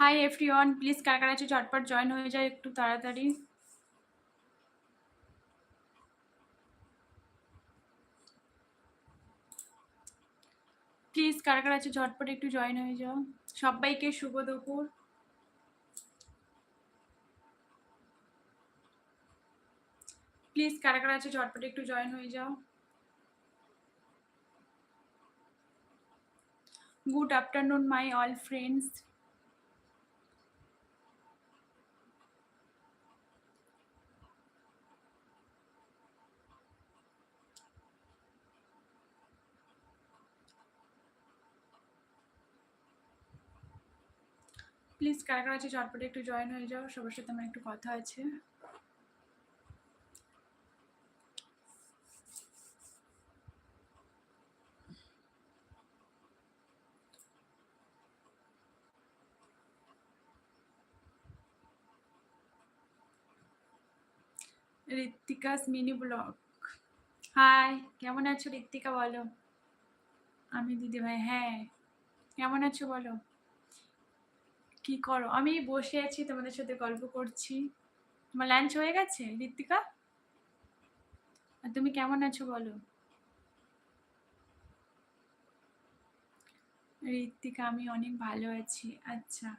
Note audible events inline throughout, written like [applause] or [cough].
High everyone please কার কার আছে ঝটপট জয়েন হয়ে যায় একটু তাড়াতাড়ি। প্লিজ কার কার আছে ঝটপট একটু জয়েন হয়ে যাও। সবাইকে শুভ দুপুর। প্লিজ কারা কারা আছে ঝটপট একটু জয়েন হয়ে যাও। Good afternoon my all friends please কারা কারা আছে ঝটপট একটু জয়েন হয়ে যাও, সবার সাথে আমার একটু কথা আছে। ঋত্বিকাস মিনি ব্লগ। হাই কেমন আছো ঋত্বিকা বলো? আমি দিদি ভাই হ্যাঁ। কেমন আছো বলো? কি করো? আমি বসে আছি, তোমাদের সাথে গল্প করছি। তোমার লাঞ্চ হয়ে গেছে, ঋত্বিকা? আর তুমি কেমন আছো বলো? ঋত্বিকা, আমি অনেক ভালো আছি। আচ্ছা।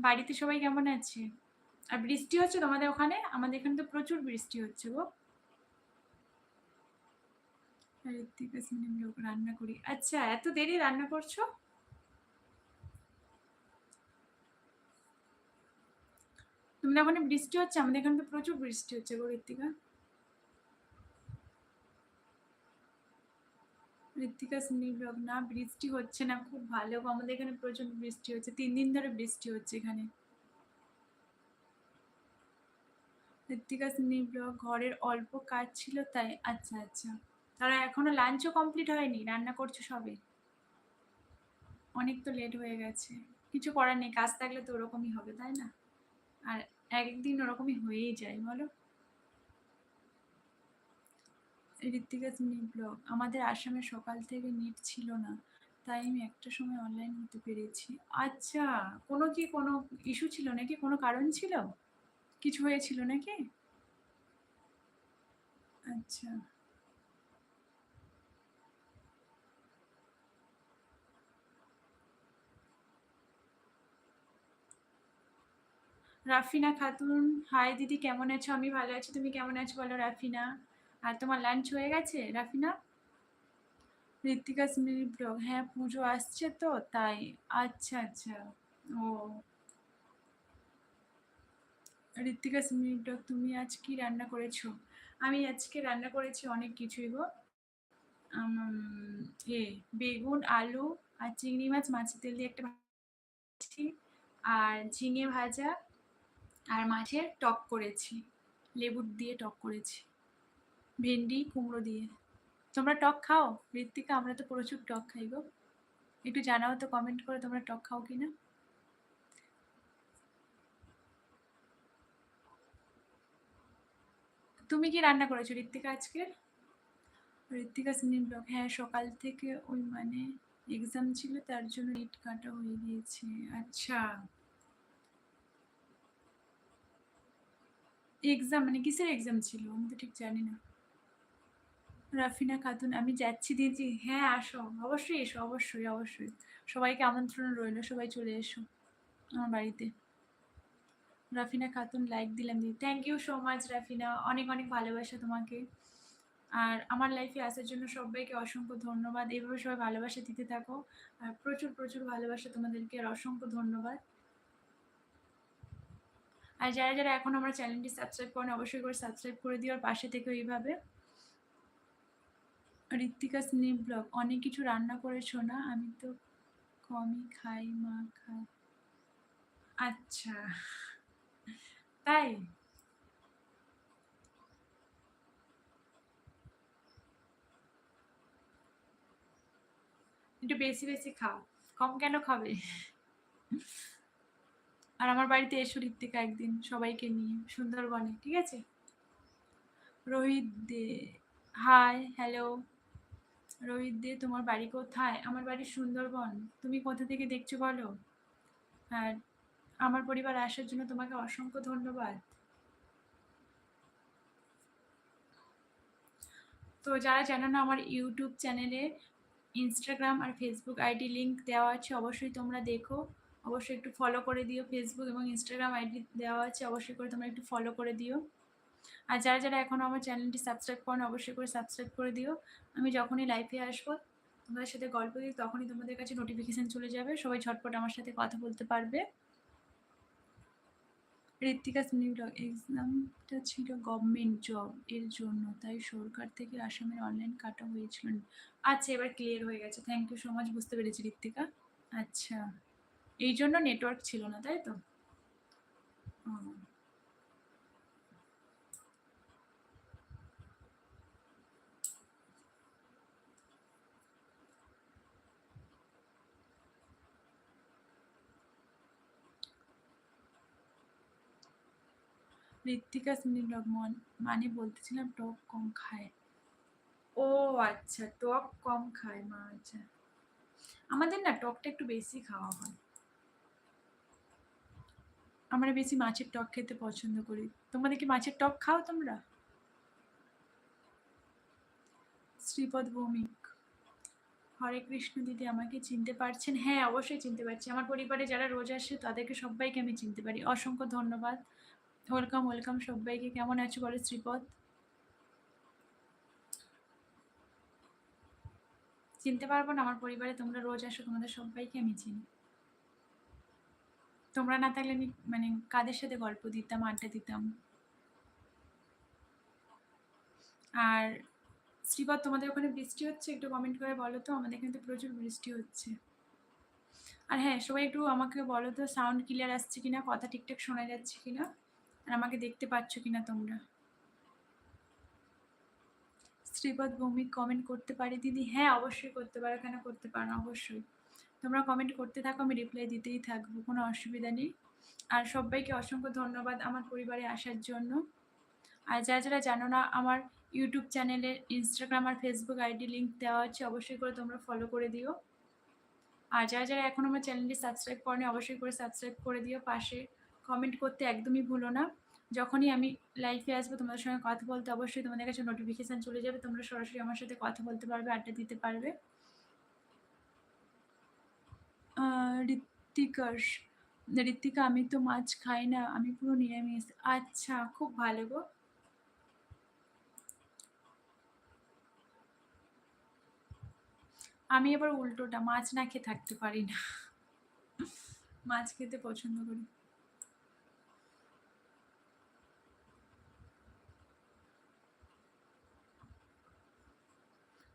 বাড়িতে সবাই কেমন আছে? আর বৃষ্টি হচ্ছে তোমাদের ওখানে? আমাদের এখানে তো প্রচুর বৃষ্টি হচ্ছে গো। ঋত্বিকা সিনেম রান্না করি। আচ্ছা এত দেরি রান্না করছ? তুমি ওখানে বৃষ্টি হচ্ছে? আমাদের এখানে তো প্রচুর বৃষ্টি হচ্ছে গো ঋত্বিকা। ঋত্বিকা সিনি না, বৃষ্টি হচ্ছে না, খুব ভালো আমাদের এখানে প্রচুর বৃষ্টি হচ্ছে, তিন দিন ধরে বৃষ্টি হচ্ছে এখানে। ঋত্বিকা সিনি ঘরের অল্প কাজ ছিল তাই আচ্ছা আচ্ছা। তারা এখনও লাঞ্চও কমপ্লিট হয়নি, রান্না করছ সবে? অনেক তো লেট হয়ে গেছে। কিছু করার নেই, কাজ থাকলে তো ওরকমই হবে, তাই না? আর একদিন ওরকমই হয়েই যায়, বলো? ঋত্বিকা নিট ব্লগ, আমাদের আসামে সকাল থেকে নেট ছিল না, তাই আমি একটা সময় অনলাইন হতে পেরেছি। আচ্ছা কোনো কি কোনো ইস্যু ছিল নাকি? কোনো কারণ ছিল? কিছু হয়েছিল নাকি? আচ্ছা। রাফিনা খাতুন হাই দিদি, কেমন আছো? আমি ভালো আছি, তুমি কেমন আছো বলো রাফিনা? আর তোমার লাঞ্চ হয়ে গেছে? রাফিনা? ঋত্বিকা স্মৃতি ব্লগ হ্যাঁ পুজো আসছে তো, তাই। আচ্ছা আচ্ছা। ও। ঋত্বিকা স্মৃতি ব্লগ তুমি আজ কি রান্না করেছ? আমি আজকে রান্না করেছি অনেক কিছুই গো। এ, বেগুন, আলু আর চিংড়ি মাছ, মাছের তেল দিয়ে একটা আর ঝিঙে ভাজা আর মাছের টক করেছি। লেবুর দিয়ে টক করেছি। ভেন্ডি, কুমড়ো দিয়ে। তোমরা টক খাও? ঋত্বিকা, আমরা তো প্রচুর টক খাই গো। একটু জানাও তো কমেন্ট করে তোমরা টক খাও কি না তুমি কি রান্না করেছ ঋত্বিকা আজকে? ঋত্বিকা সিনিম ব্লগ হ্যাঁ সকাল থেকে ওই মানে এক্সাম ছিল, তার জন্য নেট কাটা হয়ে গিয়েছে। আচ্ছা। এক্সাম মানে কিসের এক্সাম ছিল? আমি তো ঠিক জানি না। রাফিনা, খাতুন, আমি যাচ্ছি দিদি হ্যাঁ আসো। অবশ্যই এসো, অবশ্যই অবশ্যই। সবাইকে আমন্ত্রণ রইল, সবাই চলে এসো আমার বাড়িতে। রাফিনা, খাতুন লাইক দিলাম দিদি thank you so much Rafina. অনেক অনেক ভালোবাসা তোমাকে। আর আমার লাইফে আসার জন্য সবাইকে অসংখ্য ধন্যবাদ। এইভাবে সবাই ভালোবাসা দিতে থাকো। আর প্রচুর প্রচুর ভালোবাসা তোমাদেরকে। আর অসংখ্য ধন্যবাদ। আর যারা যারা এখন আমার চ্যানেলটি সাবস্ক্রাইব করেন, অবশ্যই করে সাবস্ক্রাইব করে দিও আর পাশে থেকে এইভাবে ঋত্বিকা স্নেপ ব্লগ, অনেক কিছু রান্না করেছ না? আমি তো কমই খাই, মা খাই আচ্ছা। তাই? একটু বেশি বেশি খাও। কম কেন খাবে? আর আমার বাড়িতে এসো ঋত্বিকা একদিন সবাইকে নিয়ে সুন্দরবনে, ঠিক আছে? রোহিত দে হাই হ্যালো রোহিত দে, তোমার বাড়ি কোথায়? আমার বাড়ি সুন্দরবন। তুমি কোথা থেকে দেখছ বলো? আর আমার পরিবার আসার জন্য তোমাকে অসংখ্য ধন্যবাদ। তো যারা জানো না, আমার ইউটিউব চ্যানেলে ইনস্টাগ্রাম আর ফেসবুক আইডি লিঙ্ক দেওয়া আছে, অবশ্যই তোমরা দেখো। অবশ্যই একটু ফলো করে দিও ফেসবুক এবং ইনস্টাগ্রাম আইডি দেওয়া আছে, অবশ্যই করে তোমরা একটু ফলো করে দিও। আর যারা যারা এখনও আমার চ্যানেলটি সাবস্ক্রাইব করো অবশ্যই করে সাবস্ক্রাইব করে দিও। আমি যখনই লাইভে আসব, তোমাদের সাথে গল্প দিই, তখনই তোমাদের কাছে নোটিফিকেশান চলে যাবে। সবাই ঝটপট আমার সাথে কথা বলতে পারবে। ঋত্বিকা নিউ এক্সামটা ছিল গভর্নমেন্ট জব এর জন্য, তাই সরকার থেকে আসামের অনলাইন কাটা হয়েছিল। আচ্ছা এবার ক্লিয়ার হয়ে গেছে। থ্যাংক ইউ সো মাচ বুঝতে পেরেছি ঋত্বিকা। আচ্ছা। এই জন্য নেটওয়ার্ক ছিল না, তাই তো? ঋত্বিকা সুনীল রহমান মানে বলতেছিলাম টক কম খায়। ও আচ্ছা টক কম খায়, মা আচ্ছা। আমাদের না টকটা একটু বেশি খাওয়া হয়। আমরা বেশি মাছের টক খেতে পছন্দ করি। তোমাদের কি মাছের টক খাও তোমরা? শ্রীপদ ভৌমিক, হরে কৃষ্ণ দিদি আমাকে চিনতে পারছেন? হ্যাঁ অবশ্যই চিনতে পারছি। আমার পরিবারে যারা রোজ আসে, তাদেরকে সবাইকে আমি চিনতে পারি। অসংখ্য ধন্যবাদ। ওয়েলকাম ওয়েলকাম সবাইকে। কেমন আছো বলো শ্রীপদ? চিনতে পারব না, আমার পরিবারে তোমরা রোজ আসো, তোমাদের সবাইকে আমি চিনি। তোমরা না থাকলে আমি মানে কাদের সাথে গল্প দিতাম, আড্ডা দিতাম? আর শ্রীপদ, তোমাদের ওখানে বৃষ্টি হচ্ছে? একটু কমেন্ট করে বলো তো, আমাদের এখানে তো প্রচুর বৃষ্টি হচ্ছে। আর হ্যাঁ সবাই একটু আমাকে বলো তো সাউন্ড ক্লিয়ার আসছে কিনা? কথা ঠিকঠাক শোনা যাচ্ছে কিনা? আর আমাকে দেখতে পাচ্ছ কিনা তোমরা? শ্রীপদ ভৌমিক কমেন্ট করতে পারি দিদি? হ্যাঁ অবশ্যই করতে পারো। কেন করতে পারো অবশ্যই। তোমরা কমেন্ট করতে থাকো, আমি রিপ্লাই দিতেই থাকব, কোনো অসুবিধা নেই। আর সবাইকে অসংখ্য ধন্যবাদ আমার পরিবারে আসার জন্য। আর যারা যারা জানো না, আমার ইউটিউব চ্যানেলের ইনস্টাগ্রাম আর ফেসবুক আইডি লিঙ্ক দেওয়া হচ্ছে অবশ্যই করে তোমরা ফলো করে দিও। আর যারা যারা এখন আমার চ্যানেলটি সাবস্ক্রাইব করেনি, অবশ্যই করে সাবস্ক্রাইব করে দিও। পাশে কমেন্ট করতে একদমই ভুলো না। যখনই আমি লাইফে আসব, তোমাদের সঙ্গে কথা বলতে অবশ্যই তোমাদের কাছে নোটিফিকেশান চলে যাবে। তোমরা সরাসরি আমার সাথে কথা বলতে পারবে, আড্ডা দিতে পারবে। ঋত্বিকাস ঋত্বিকা, আমি তো মাছ খাই না, আমি পুরো নিরামিষ। আচ্ছা খুব ভালো গো। আমি এবার উল্টোটা, মাছ না খেয়ে থাকতে পারি না। মাছ খেতে পছন্দ করি।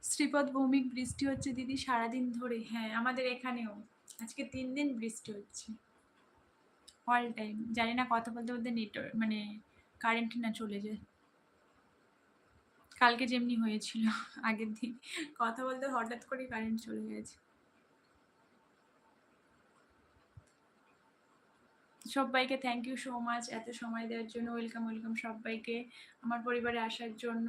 শ্রীপদ ভৌমিক বৃষ্টি হচ্ছে দিদি সারাদিন ধরে। হ্যাঁ আমাদের এখানেও। আজকে তিন দিন বৃষ্টি হচ্ছে। অল টাইম জানি না কথা বলতে বলতে নেটওয়ার্ক মানে কারেন্ট না চলে যায়। কালকে যেমনি হয়েছিল, আগের দিন। কথা বলতে হঠাৎ করে কারেন্ট চলে গেছে। সবাইকে থ্যাংক ইউ সো মাচ এত সময় দেওয়ার জন্য। ওয়েলকাম ওয়েলকাম সবাইকে আমার পরিবারে আসার জন্য।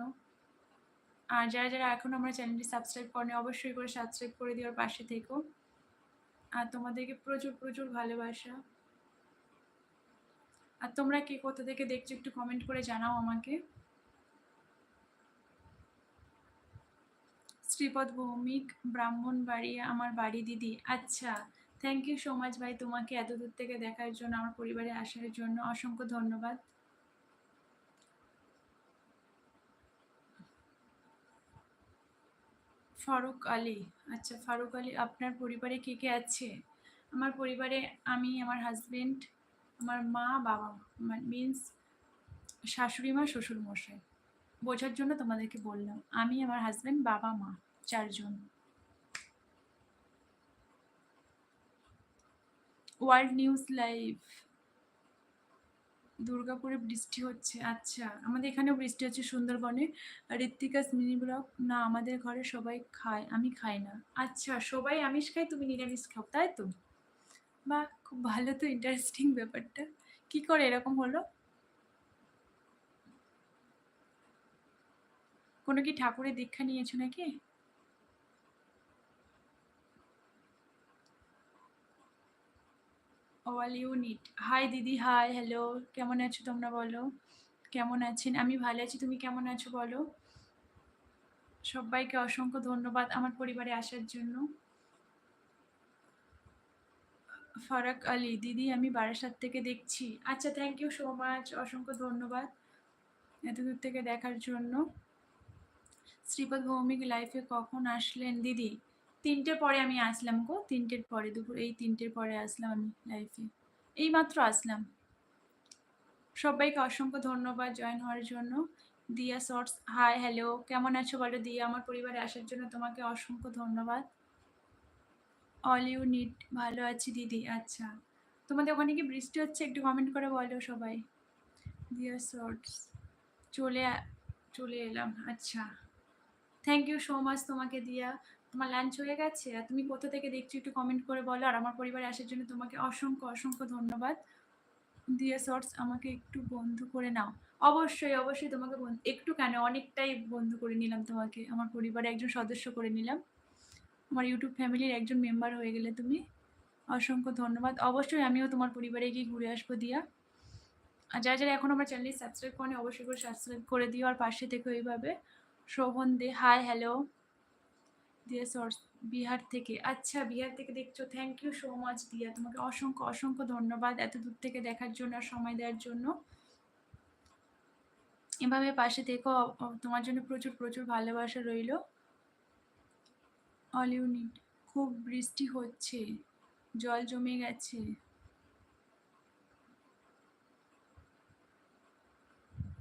আর যারা যারা এখন আমার চ্যানেলটি সাবস্ক্রাইব করেনি, অবশ্যই করে সাবস্ক্রাইব করে দেওয়ার পাশে থেকো। আর তোমাদেরকে প্রচুর প্রচুর ভালোবাসা। আর তোমরা কে কোথা থেকে দেখছ একটু কমেন্ট করে জানাও আমাকে। শ্রীপদ ভৌমিক ব্রাহ্মণ বাড়ি আমার বাড়ি দিদি। আচ্ছা থ্যাংক ইউ সো মাচ ভাই তোমাকে এত দূর থেকে দেখার জন্য, আমার পরিবারে আসার জন্য অসংখ্য ধন্যবাদ। ফারুক আলী। আচ্ছা ফারুক আলী, আপনার পরিবারে কে কে আছে? আমার পরিবারে আমি, আমার হাজবেন্ড আমার মা, বাবা মিন্স শাশুড়ি মা, শ্বশুর মশাই। বোঝার জন্য তোমাদেরকে বললাম, আমি, আমার হাজবেন্ড বাবা, মা, চারজন। ওয়ার্ল্ড নিউজ লাইভ দুর্গাপুরে বৃষ্টি হচ্ছে। আচ্ছা আমাদের এখানেও বৃষ্টি হচ্ছে সুন্দরবনে। ঋত্বিকা মিনি ব্লগ, না, আমাদের ঘরে সবাই খায়, আমি খাই না। আচ্ছা সবাই আমিষ খাই তুমি নিরামিষ খাও, তাই তো? বা খুব ভালো তো ইন্টারেস্টিং ব্যাপারটা। কি করে এরকম হলো? কোনো কি ঠাকুরের দীক্ষা নিয়েছো নাকি? All unit. হাই দিদি হাই হ্যালো কেমন আছো তোমরা বলো? কেমন আছেন? আমি ভালো আছি, তুমি কেমন আছো বলো? সবাইকে অসংখ্য ধন্যবাদ আমার পরিবারে আসার জন্য। ফারাক আলী, দিদি, আমি বারাসাত থেকে দেখছি। আচ্ছা থ্যাংক ইউ সো মাচ অসংখ্য ধন্যবাদ এত দূর থেকে দেখার জন্য। শ্রীপদ ভৌমিক লাইফে কখন আসলেন? দিদি তিনটের পরে আমি আসলাম গো, তিনটের পরে, দুপুর, এই তিনটের পরে আসলাম আমি লাইফে এই মাত্র আসলাম। সবাইকে অসংখ্য ধন্যবাদ জয়েন হওয়ার জন্য। দিয়া শর্টস হাই হ্যালো কেমন আছো বলো? দিয়া, আমার পরিবারে আসার জন্য তোমাকে অসংখ্য ধন্যবাদ। অল ইউ নিড ভালো আছি দিদি আচ্ছা। তোমাদের ওখানে কি বৃষ্টি হচ্ছে? একটু কমেন্ট করে বলো সবাই। দিয়া শর্টস চলে চলে এলাম আচ্ছা। থ্যাংক ইউ সো মাচ তোমাকে দিয়া। তোমার লাঞ্চ হয়ে গেছে। আর তুমি কোথা থেকে দেখছ একটু কমেন্ট করে বলো। আর আমার পরিবারে আসার জন্য তোমাকে অসংখ্য অসংখ্য ধন্যবাদ। দিয়া শর্টস আমাকে একটু বন্ধু করে নাও। অবশ্যই অবশ্যই তোমাকে একটু কেন, অনেকটাই বন্ধু করে নিলাম তোমাকে। আমার পরিবারে একজন সদস্য করে নিলাম। আমার ইউটিউব ফ্যামিলির একজন মেম্বার হয়ে গেলে তুমি। অসংখ্য ধন্যবাদ। অবশ্যই আমিও তোমার পরিবারে গিয়ে ঘুরে আসব দিয়া। আর যারা যারা এখন আমার চ্যানেলটি সাবস্ক্রাইব করেনি, অবশ্যই করে সাবস্ক্রাইব করে দিও। আর পাশে থেকে এইভাবে। শোভন দে। হাই হ্যালো দিয়া বিহার থেকে। আচ্ছা বিহার থেকে দেখছ থ্যাংক ইউ সো মাচ দিয়া। তোমাকে অসংখ্য অসংখ্য ধন্যবাদ এত দূর থেকে দেখার জন্য আর সময় দেওয়ার জন্য। এভাবে পাশে থেকো তোমার জন্য প্রচুর প্রচুর ভালোবাসা রইল। অল ইউনিট খুব বৃষ্টি হচ্ছে, জল জমে গেছে।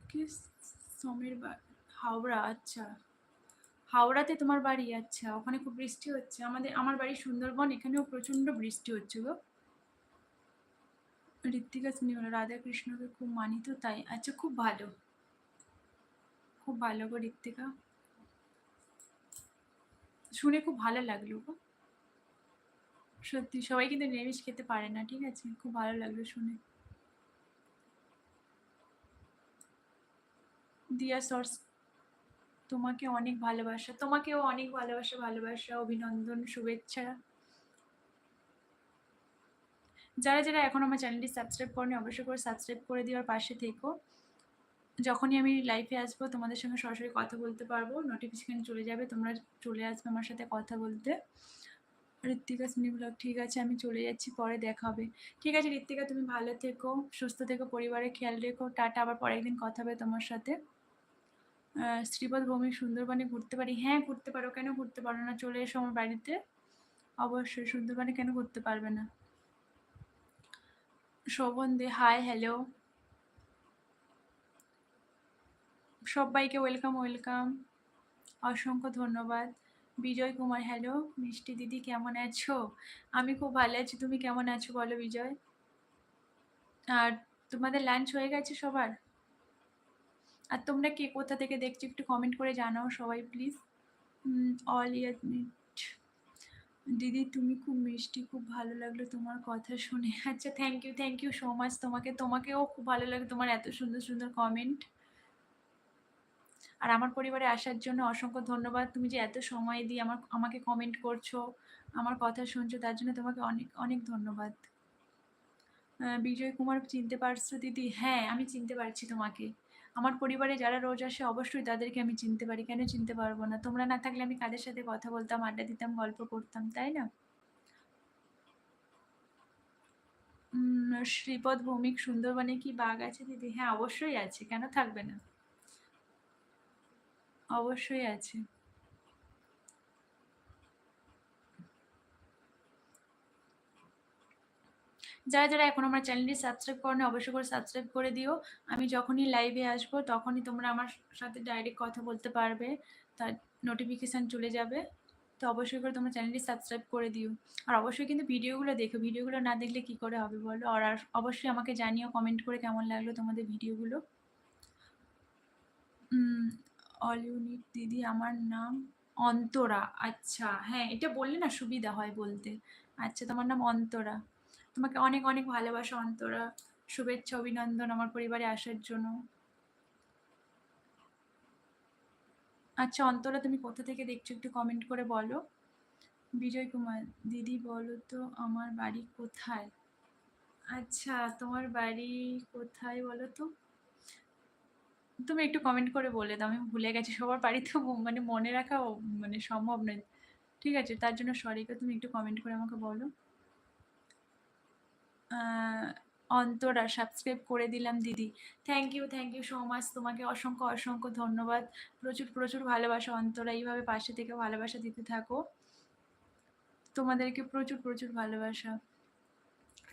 কি সমের হাওড়া আচ্ছা। হাওড়াতে তোমার বাড়ি আচ্ছা। ওখানে খুব বৃষ্টি হচ্ছে। আমাদের, আমার বাড়ি সুন্দরবন, এখানেও প্রচণ্ড বৃষ্টি হচ্ছে গো। ঋত্বিকা বলো রাধা কৃষ্ণকে খুব মানি তো, তাই। আচ্ছা খুব ভালো। খুব ভালো গো ঋত্বিকা। শুনে খুব ভালো লাগল গো। সত্যি, সবাই কিন্তু নিরামিষ খেতে পারে না, ঠিক আছে? খুব ভালো লাগল শুনে। দিয়া সর্স তোমাকে অনেক ভালোবাসা, তোমাকেও অনেক ভালোবাসা ভালোবাসা, অভিনন্দন, শুভেচ্ছা। যারা যারা এখন আমার চ্যানেলটি সাবস্ক্রাইব করেনি, অবশ্যই করে সাবস্ক্রাইব করে দিও আর পাশে থেকো। যখনই আমি লাইভে আসব, তোমাদের সঙ্গে সরাসরি কথা বলতে পারব। নোটিফিকেশন চলে যাবে, তোমরা চলে আসবে আমার সাথে কথা বলতে। ঋত্বিকা সিনি ব্লগ, ঠিক আছে, আমি চলে যাচ্ছি, পরে দেখা হবে। ঠিক আছে, ঋত্বিকা, তুমি ভালো থেকো, সুস্থ থেকো, পরিবারের খেয়াল রেখো। টাটা, আবার পরে একদিন কথা হবে তোমার সাথে। শ্রীপদ ভৌমিক সুন্দরবনে ঘুরতে পারি। হ্যাঁ ঘুরতে পারো। কেন ঘুরতে পারো না? চলে এসো আমার বাড়িতে। অবশ্যই সুন্দরবনে কেন ঘুরতে পারবে না? শোভন দে হাই হ্যালো সবাইকে ওয়েলকাম ওয়েলকাম অসংখ্য ধন্যবাদ। বিজয় কুমার হ্যালো মিষ্টি দিদি, কেমন আছো? আমি খুব ভালো আছি। তুমি কেমন আছো বলো বিজয়? আর তোমাদের লাঞ্চ হয়ে গেছে সবার? আর তোমরা কে কোথা থেকে দেখছ একটু কমেন্ট করে জানাও সবাই প্লিজ অল ইয়ার দিদি, তুমি খুব মিষ্টি, খুব ভালো লাগল তোমার কথা শুনে। [laughs] আচ্ছা thank you thank you so much তোমাকে। তোমাকেও খুব ভালো লাগে তোমার এত সুন্দর সুন্দর কমেন্ট আর আমার পরিবারে আসার জন্য অসংখ্য ধন্যবাদ। তুমি যে এত সময় দিয়ে আমার, আমাকে কমেন্ট করছ, আমার কথা শুনছো, তার জন্য তোমাকে অনেক অনেক ধন্যবাদ। বিজয় কুমার, চিনতে পারছ দিদি? হ্যাঁ আমি চিনতে পারছি তোমাকে। আমার পরিবারে যারা রোজ আসে, অবশ্যই তাদেরকে আমি চিনতে পারি। কেন চিনতে পারব না? তোমরা না থাকলে আমি কাদের সাথে কথা বলতাম, আড্ডা দিতাম, গল্প করতাম, তাই না? শ্রীপদ ভৌমিক সুন্দরবনে কি বাঘ আছে দিদি? হ্যাঁ অবশ্যই আছে। কেন থাকবে না? অবশ্যই আছে। যারা যারা এখন আমার চ্যানেলটি সাবস্ক্রাইব করেনি, অবশ্যই করে সাবস্ক্রাইব করে দিও। আমি যখনই লাইভে আসব, তখনই তোমরা আমার সাথে ডাইরেক্ট কথা বলতে পারবে। তার নোটিফিকেশান চলে যাবে। তো অবশ্যই করে তোমরা চ্যানেলটি সাবস্ক্রাইব করে দিও। আর অবশ্যই কিন্তু ভিডিওগুলো দেখো। ভিডিওগুলো না দেখলে কি করে হবে বলো? আর অবশ্যই আমাকে জানিও কমেন্ট করে কেমন লাগল তোমাদের ভিডিওগুলো। অল ইউনিট দিদি, আমার নাম অন্তরা। আচ্ছা হ্যাঁ এটা বললে না সুবিধা হয় বলতে। আচ্ছা তোমার নাম অন্তরা। তোমাকে অনেক অনেক ভালোবাসা, অন্তরা। শুভেচ্ছা, অভিনন্দন আমার পরিবারে আসার জন্য। আচ্ছা অন্তরা, তুমি কোথা থেকে দেখছ একটু কমেন্ট করে বলো। বিজয় কুমার, দিদি, বলো তো, আমার বাড়ি কোথায়? আচ্ছা তোমার বাড়ি কোথায় বলো তো? তুমি একটু কমেন্ট করে বলে দাও, আমি ভুলে গেছি, সবার বাড়ি তো মানে মনে রাখা মানে সম্ভব নয়। ঠিক আছে, তার জন্য সরি তুমি একটু কমেন্ট করে আমাকে বলো। অন্তরা সাবস্ক্রাইব করে দিলাম দিদি। Thank you thank you so much তোমাকে অসংখ্য অসংখ্য ধন্যবাদ। প্রচুর প্রচুর ভালোবাসা অন্তরা। এইভাবে পাশে থেকে ভালোবাসা দিতে থাকো। তোমাদেরকে প্রচুর প্রচুর ভালোবাসা।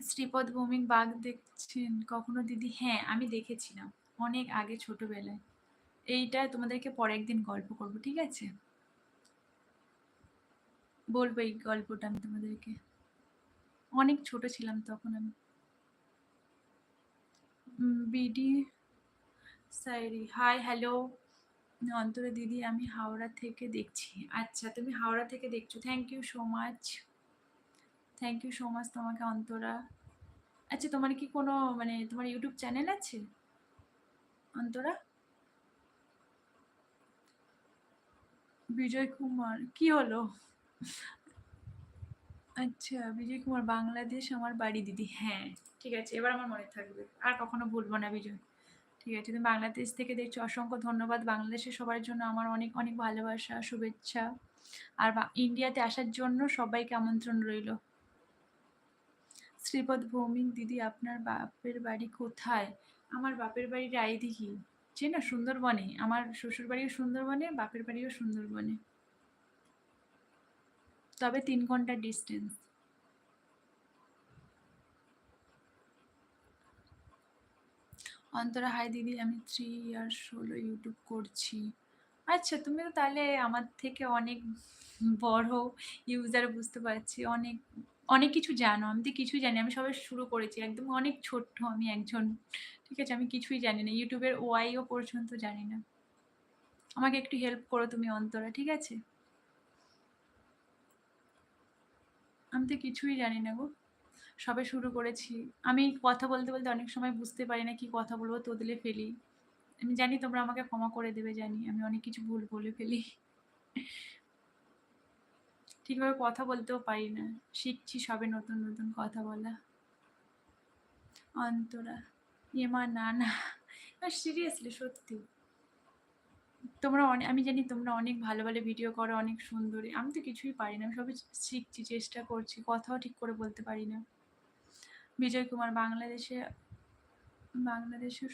শ্রীপদ ভৌমিক বাঘ দেখছেন? কখনো দিদি? হ্যাঁ আমি দেখেছিলাম। অনেক আগে, ছোটবেলায়। এইটা তোমাদেরকে পরে একদিন গল্প করব, ঠিক আছে? বলব এই গল্পটা আমি তোমাদেরকে। অনেক ছোট ছিলাম তখন আমি। বিডি সাইরি। হাই হ্যালো অন্তরে দিদি, আমি হাওড়া থেকে দেখছি। আচ্ছা তুমি হাওড়া থেকে দেখছ। Thank you so much thank you so much তোমাকে, অন্তরা। আচ্ছা তোমার কি কোনো মানে তোমার ইউটিউব চ্যানেল আছে? অন্তরা? বিজয় কুমার, কি হলো? আচ্ছা বিজয় কুমার বাংলাদেশ আমার বাড়ি দিদি। হ্যাঁ ঠিক আছে, এবার আমার মনে থাকবে। আর কখনো ভুলবো না বিজয়। ঠিক আছে, তুমি বাংলাদেশ থেকে দেখছ, অসংখ্য ধন্যবাদ। বাংলাদেশের সবার জন্য আমার অনেক অনেক ভালোবাসা, শুভেচ্ছা। আর ইন্ডিয়াতে আসার জন্য সবাইকে আমন্ত্রণ রইল। শ্রীপদ ভৌমিক, দিদি, আপনার বাপের বাড়ি কোথায়? আমার বাপের বাড়ি রায়দিঘি চেনা সুন্দরবনে। আমার শ্বশুর বাড়িও সুন্দরবনে, বাপের বাড়িও সুন্দরবনে। তবে তিন ঘণ্টার ডিস্টেন্স অন্তরা হাই দিদি, আমি থ্রি ইয়ার্স হলো ইউটিউব করছি। আচ্ছা তুমি তো তাহলে আমার থেকে অনেক বড় ইউজার বুঝতে পারছি। অনেক অনেক কিছু জানো। আমি তো কিছুই জানি আমি সবে শুরু করেছি। একদম অনেক ছোট্ট আমি একজন। ঠিক আছে? আমি কিছুই জানি না। ইউটিউবের ওয়াইও পর্যন্ত জানি না। আমাকে একটু হেল্প করো তুমি, অন্তরা। ঠিক আছে? আমি তো কিছুই জানি না গো। সবে শুরু করেছি। আমি কথা বলতে বলতে অনেক সময় বুঝতে পারি না কি কথা বলব তোদলে ফেলি। আমি জানি তোমরা আমাকে ক্ষমা করে দেবে, জানি। আমি অনেক কিছু ভুল বলে ফেলি। ঠিকভাবে কথা বলতেও পারি না। শিখছি সবে নতুন নতুন কথা বলা। অন্তরা এমা না না সিরিয়াসলি সত্যি। তোমরা অনেক আমি জানি তোমরা অনেক ভালো ভালো ভিডিও করো, অনেক সুন্দরী। আমি তো কিছুই পারি না, আমি সবই শিখছি, চেষ্টা করছি, কথাও ঠিক করে বলতে পারি না। বিজয় কুমার, বাংলাদেশে বাংলাদেশে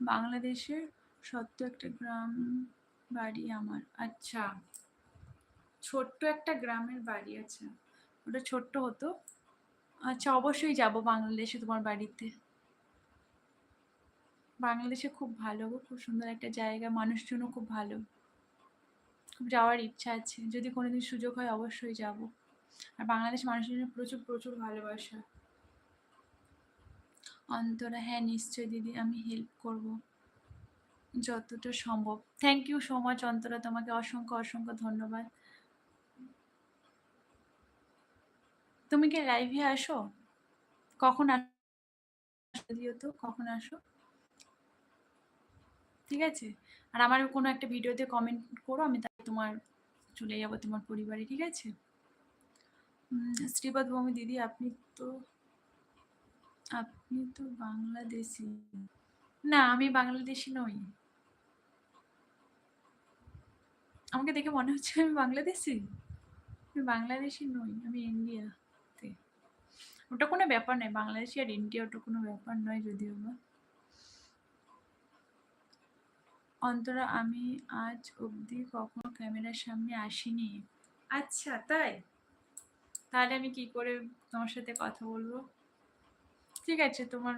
বাংলাদেশের সত্য একটা গ্রাম বাড়ি আমার। আচ্ছা ছোট্ট একটা গ্রামের বাড়ি আছে ওটা ছোট্ট হতো? আচ্ছা অবশ্যই যাব বাংলাদেশে তোমার বাড়িতে। বাংলাদেশে খুব ভালো, খুব সুন্দর একটা জায়গা, মানুষজনও খুব ভালো। খুব যাওয়ার ইচ্ছা আছে। যদি কোনোদিন সুযোগ হয় অবশ্যই যাব। আর বাংলাদেশ মানুষের জন্য প্রচুর প্রচুর ভালোবাসা। অন্তরা হ্যাঁ নিশ্চয় দিদি, আমি হেল্প করব। যতটা সম্ভব। Thank you so much Antara, তোমাকে অসংখ্য অসংখ্য ধন্যবাদ। তুমি কি লাইভে আসো? কখন আসো? তো কখন আসো? ঠিক আছে? আর আমার কোনো একটা ভিডিওতে কমেন্ট করো, আমি তাই তোমার চলে যাব তোমার পরিবারে, ঠিক আছে? শ্রীপদ ভৌমি দিদি, আপনি তো আপনি তো বাংলাদেশি। না, আমি বাংলাদেশি নই। আমাকে দেখে মনে হচ্ছে আমি বাংলাদেশি? আমি বাংলাদেশি নই, আমি ইন্ডিয়াতে। ওটা কোনো ব্যাপার নয়, বাংলাদেশি আর ইন্ডিয়া ওটা কোনো ব্যাপার নয় যদিও বা। অন্তরা, আমি আজ অবধি কখনো ক্যামেরার সামনে আসিনি। আচ্ছা তাই? তাহলে আমি কি করে তোমার সাথে কথা বলব? ঠিক আছে, তোমার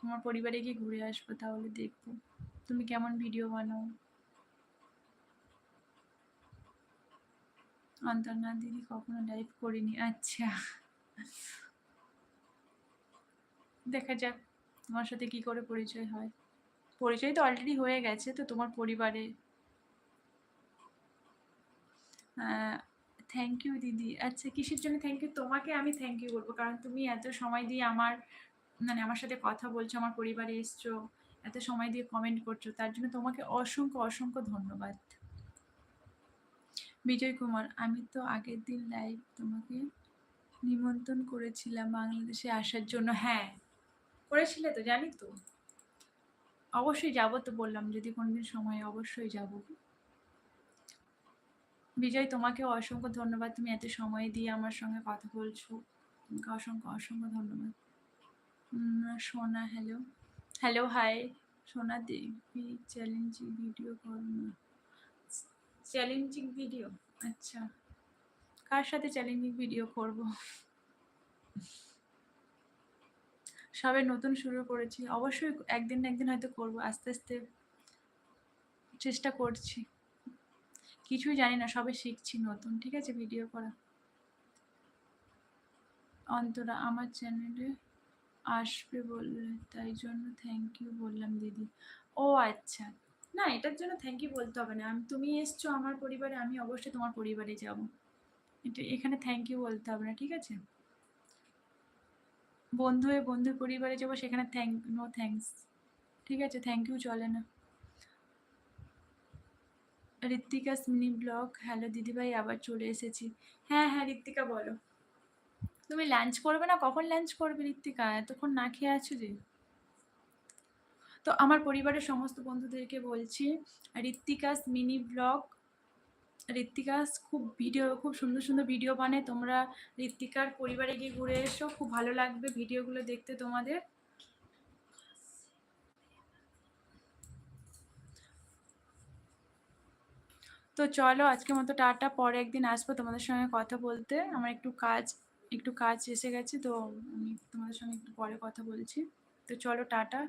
তোমার পরিবারে গিয়ে ঘুরে আসব, তাহলে দেখব। তুমি কেমন ভিডিও বানাও? অন্তর্না দিদি কখনো লাইভ করিনি। আচ্ছা। দেখা যাক তোমার সাথে কি করে পরিচয় হয়। পরিচয় তো অলরেডি হয়ে গেছে তো তোমার পরিবারে। থ্যাংক ইউ দিদি। আচ্ছা কিসের জন্য থ্যাংক ইউ তোমাকে আমি থ্যাংক ইউ বলব, কারণ তুমি এত সময় দিয়ে আমার মানে আমার সাথে কথা বলছো, আমার পরিবারে এসছো, এত সময় দিয়ে কমেন্ট করছ, তার জন্য তোমাকে অসংখ্য অসংখ্য ধন্যবাদ। বিজয় কুমার, আমি তো আগের দিন লাইভ তোমাকে নিমন্ত্রণ করেছিলাম বাংলাদেশে আসার জন্য। হ্যাঁ করেছিলে তো, জানি তো। অবশ্যই যাব তো বললাম, যদি কোনোদিন সময় অবশ্যই যাব। বিজয়, তোমাকেও অসংখ্য ধন্যবাদ। তুমি এত সময় দিয়ে আমার সঙ্গে কথা বলছো। অসংখ্য অসংখ্য ধন্যবাদ। সোনা hello hello hi Sona Devi challenging video করো চ্যালেঞ্জিং ভিডিও আচ্ছা। কার সাথে চ্যালেঞ্জিং ভিডিও করব? সবে নতুন শুরু করেছি। অবশ্যই একদিন না একদিন হয়তো করব। আস্তে আস্তে চেষ্টা করছি। কিছুই জানি না, সবে শিখছি নতুন, ঠিক আছে? ভিডিও করা। অন্তরা আমার চ্যানেলে আসবে বললে, তাই জন্য থ্যাংক ইউ বললাম দিদি। ও আচ্ছা। না, এটার জন্য থ্যাংক ইউ বলতে হবে না। তুমি এসছো আমার পরিবারে, আমি অবশ্যই তোমার পরিবারে যাব। এখানে থ্যাংক ইউ বলতে হবে না, ঠিক আছে? বন্ধু হয়ে বন্ধুর পরিবারে যাব, সেখানে থ্যাংক নো থ্যাংকস ঠিক আছে থ্যাংক ইউ চলে না। ঋত্বিকাস মিনি ব্লগ হ্যালো দিদিভাই, আবার চলে এসেছি। হ্যাঁ হ্যাঁ ঋত্বিকা বলো। তুমি লাঞ্চ করবে না? কখন লাঞ্চ করবে ঋত্বিকা? এতক্ষণ না খেয়ে আছো যে? তো আমার পরিবারের সমস্ত বন্ধুদেরকে বলছি ঋত্বিকাস মিনি ব্লগ ঋত্বিকাস খুব ভিডিও খুব সুন্দর সুন্দর ভিডিও বানায়। তোমরা ঋত্বিকার পরিবারে গিয়ে ঘুরে এসো, খুব ভালো লাগবে ভিডিওগুলো দেখতে তোমাদের। তো চলো আজকের মতো টাটা, পরে একদিন আসব তোমাদের সঙ্গে কথা বলতে। আমার একটু কাজ একটু কাজ এসে গেছে, তো আমি তোমাদের সঙ্গে একটু পরে কথা বলছি। তো চলো, টাটা।